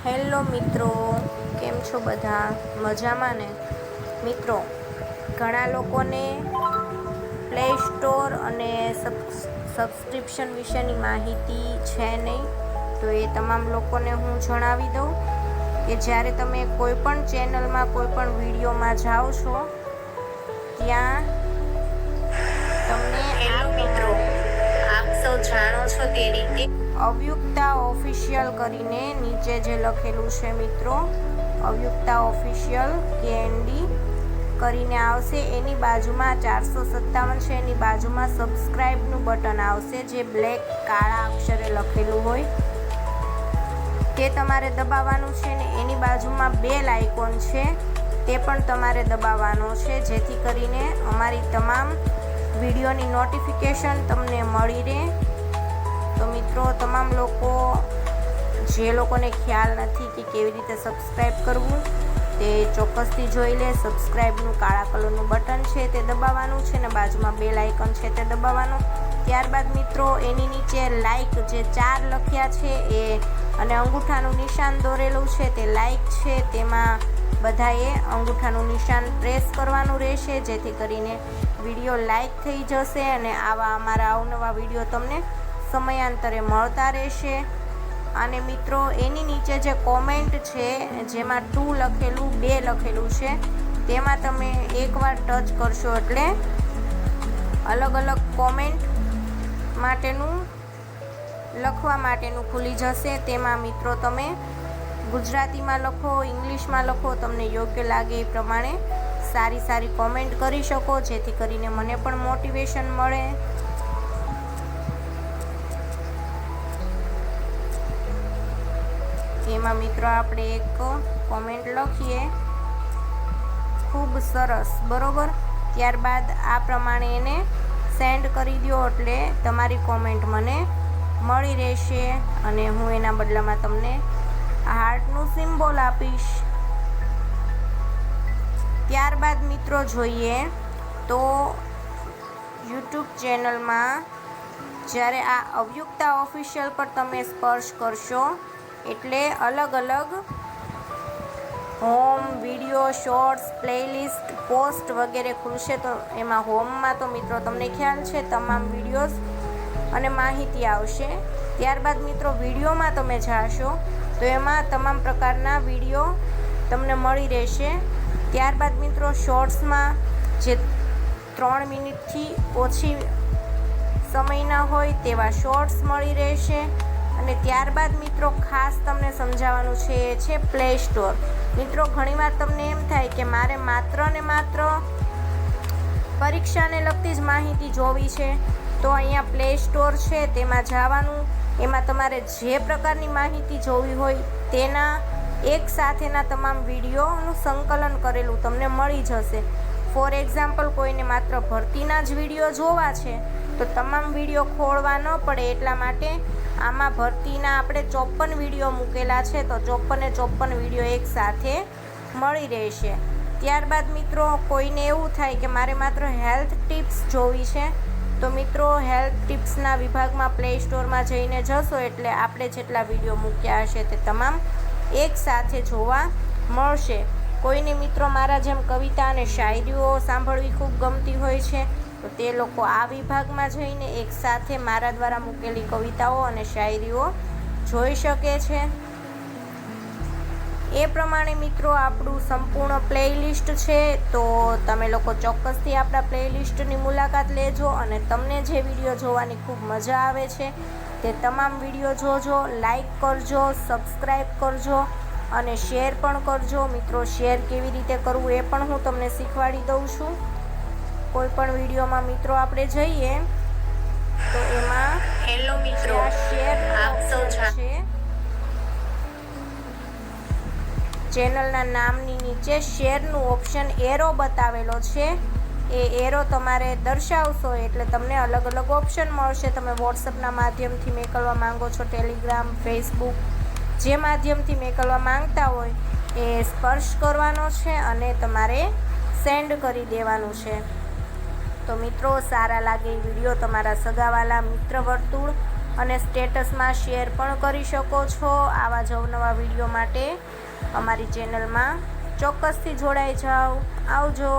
Hello મિત્રો કેમ છો બધા? મજામાં ને? મિત્રો ઘણા લોકોને પ્લે સ્ટોર અને સબસ્ક્રિપ્શન વિશેની માહિતી છે નહીં તો એ તમામ લોકોને હું જણાવી દઉં કે જ્યારે તમે કોઈ પણ ચેનલમાં કોઈ પણ વિડીયોમાં જાઓ છો ત્યાં તમને આ મિત્રો આપ સૌ જાણો છો તે રીતે અવ્યુક્તા ઓફિશિયલ કરીને નીચે જે લખેલું છે મિત્રો, અવ્યુક્તા ઓફિશિયલ કેએનડી કરીને આવશે. એની બાજુમાં ચારસો સત્તાવન છે, એની બાજુમાં સબસ્ક્રાઇબનું બટન આવશે, જે બ્લેક કાળા અક્ષરે લખેલું હોય. તે તમારે દબાવવાનું છે ને એની બાજુમાં બેલ આઇકોન છે, તે પણ તમારે દબાવવાનો છે. જેથી કરીને અમારી તમામ વિડીયોની નોટિફિકેશન તમને મળી રહે. તો મિત્રો, તમામ લોકો, જે લોકોને ખ્યાલ નથી કે કેવી રીતે સબસ્ક્રાઈબ કરવું, તે ચોક્કસથી જોઈ લે. સબસ્ક્રાઈબનું કાળા કલરનું બટન છે તે દબાવવાનું છે ને બાજુમાં બેલ આઇકન છે તે દબાવવાનું. ત્યારબાદ મિત્રો, એની નીચે લાઇક જે ચાર લખ્યા છે એ અને અંગૂઠાનું નિશાન દોરેલું છે તે લાઇક છે. તેમાં બધાએ અંગૂઠાનું નિશાન પ્રેસ કરવાનું રહેશે, જેથી કરીને વીડિયો લાઇક થઈ જશે અને આવા અમારા અવનવા વીડિયો તમને સમયાંતરે મળતા રહેશે. અને મિત્રો, એની નીચે જે કોમેન્ટ છે, જેમાં ટુ લખેલું, બે લખેલું છે, તેમાં તમે એકવાર ટચ કરશો એટલે અલગ અલગ કોમેન્ટ માટેનું, લખવા માટેનું ખુલી જશે. તેમાં મિત્રો, તમે ગુજરાતીમાં લખો, ઇંગ્લિશમાં લખો, તમને યોગ્ય લાગે એ પ્રમાણે સારી સારી કોમેન્ટ કરી શકો, જેથી કરીને મને પણ મોટિવેશન મળે. એમાં મિત્રો આપણે એક કોમેન્ટ લખીએ. ખૂબ સરસ, બરોબર? ત્યારબાદ આ પ્રમાણે એને સેન્ડ કરી દો એટલે તમારી કોમેન્ટ મને મળી રહેશે અને હું એના બદલામાં તમને હાર્ટનું સિમ્બોલ આપીશ. ત્યારબાદ મિત્રો જોઈએ તો યુટ્યુબ ચેનલમાં જ્યારે આ અવ્યુક્તા ઓફિશિયલ પર તમે સ્પર્શ કરશો એટલે અલગ અલગ home, video, shorts, playlist, post વગેરે ખુલશે તો એમાં હોમમાં તો મિત્રો તમને ખ્યાલ છે તમામ વિડીયોઝ અને માહિતી આવશે. ત્યારબાદ મિત્રો વિડીયોમાં તમે જાશો તો એમાં તમામ પ્રકારના વીડિયો તમને મળી રહેશે. ત્યારબાદ મિત્રો શોર્ટ્સમાં જે ત્રણ મિનિટથી ઓછી સમયના હોય તેવા શોર્ટ્સ મળી રહેશે. અને ત્યારબાદ મિત્રો ખાસ તમને સમજાવવાનું છે એ છે પ્લે સ્ટોર મિત્રો, ઘણીવાર તમને એમ થાય કે મારે માત્ર ને માત્ર પરીક્ષાને લગતી જ માહિતી જોવી છે, તો અહીંયા પ્લે સ્ટોર છે, તેમાં જવાનું, એમાં તમારે જે પ્રકારની માહિતી જોવી હોય તેના એક સાથેના તમામ વિડીયોનું સંકલન કરેલું તમને મળી જશે. ફોર એક્ઝામ્પલ કોઈને માત્ર ભરતીના જ વીડિયો જોવા છે તો તમામ વીડિયો ખોળવા ન પડે એટલા માટે આમાં ભરતીના આપણે ચોપન વીડિયો મૂકેલા છે. તો ચોપને ચોપન વીડિયો એક સાથે મળી રહેશે. ત્યારબાદ મિત્રો, કોઈને એવું થાય કે મારે માત્ર હેલ્થ ટિપ્સ જોવી છે, તો મિત્રો, હેલ્થ ટિપ્સના વિભાગમાં પ્લે સ્ટોરમાં જઈને જશો એટલે આપણે જેટલા વીડિયો મૂક્યા હશે તે તમામ એક સાથે જોવા મળશે. કોઈને મિત્રો, મારા જેમ કવિતા અને શાયરીઓ સાંભળવી ખૂબ ગમતી હોય છે તો તે લોકો આ વિભાગમાં જઈને એક સાથે મારા દ્વારા મૂકેલી કવિતાઓ અને શાયરીઓ જોઈ શકે છે. એ પ્રમાણે મિત્રો આપણું સંપૂર્ણ પ્લેલિસ્ટ છે, તો તમે લોકો ચોક્કસથી આપણા પ્લેલિસ્ટની મુલાકાત લેજો અને તમને જે વીડિયો જોવાની ખૂબ મજા આવે છે તે તમામ વીડિયો જોજો, લાઈક કરજો, સબસ્ક્રાઈબ કરજો અને શેર પણ કરજો. મિત્રો, શેર કેવી રીતે કરવું એ પણ હું તમને શીખવાડી દઉં છું. કોઈ પણ વિડીયોમાં મિત્રો આપણે જઈએ તો એમાં હેલો મિત્રો શેર આપ સૌ છે? ચેનલના નામની નીચે શેરનું ઓપ્શન એરો બતાવેલો છે. એ એરો તમારે દર્શાવશો એટલે તમને અલગ અલગ ઓપ્શન મળશે. તમે વોટ્સઅપના માધ્યમથી મેકલવા માંગો છો ટેલિગ્રામ ફેસબુક જે માધ્યમથી મોકલવા માંગતા હોય એ સ્પર્શ કરવાનો છે અને તમારે સેન્ડ કરી દેવાનું છે. તો મિત્રો, સારા લાગે વીડિયો તમારા સગાવાલા મિત્ર વર્તુળ અને સ્ટેટસમાં શેર પણ કરી શકો છો આવા જ અવનવા વીડિયો માટે. અમારી ચેનલમાં ચોક્કસથી જોડાઈ જાઓ. આવજો.